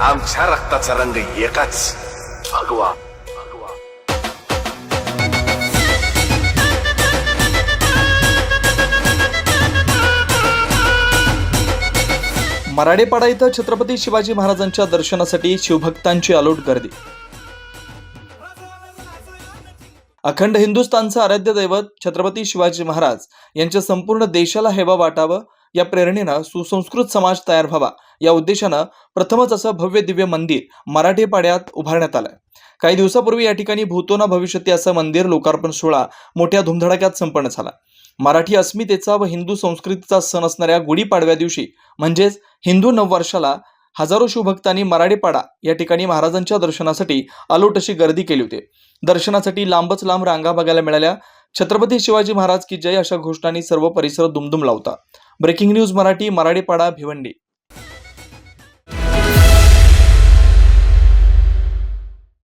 आमच्या रक्ताचा रंग एकाच भगवा. मराडेपाडा इथं छत्रपती शिवाजी महाराजांच्या दर्शनासाठी शिवभक्तांची अलोट गर्दी. अखंड हिंदुस्थानचं आराध्य दैवत छत्रपती शिवाजी महाराज यांच्या संपूर्ण देशाला हेवा वाटावं या प्रेरणेनं सुसंस्कृत समाज तयार व्हावा. या उद्देशानं प्रथमच असं भव्य दिव्य मंदिर मराठेपाड्यात उभारण्यात आलंय. काही दिवसापूर्वी या ठिकाणी भूतोना भविष्यती असं मंदिर लोकार्पण सोहळा मोठ्या धुमधडाक्यात संपन्न झाला. मराठी अस्मितेचा व हिंदू संस्कृतीचा सण असणाऱ्या गुढीपाडव्या दिवशी म्हणजेच हिंदू नववर्षाला हजारो शिवभक्तांनी मराडेपाडा या ठिकाणी महाराजांच्या दर्शनासाठी अलोट अशी गर्दी केली होती. दर्शनासाठी लांबच लांब रांगा बघायला मिळाल्या. छत्रपती शिवाजी महाराज की जय अशा घोषणांनी सर्व परिसर दुमदुमला लावता ब्रेकिंग न्यूज मराठी मराडेपाडा भिवंडी.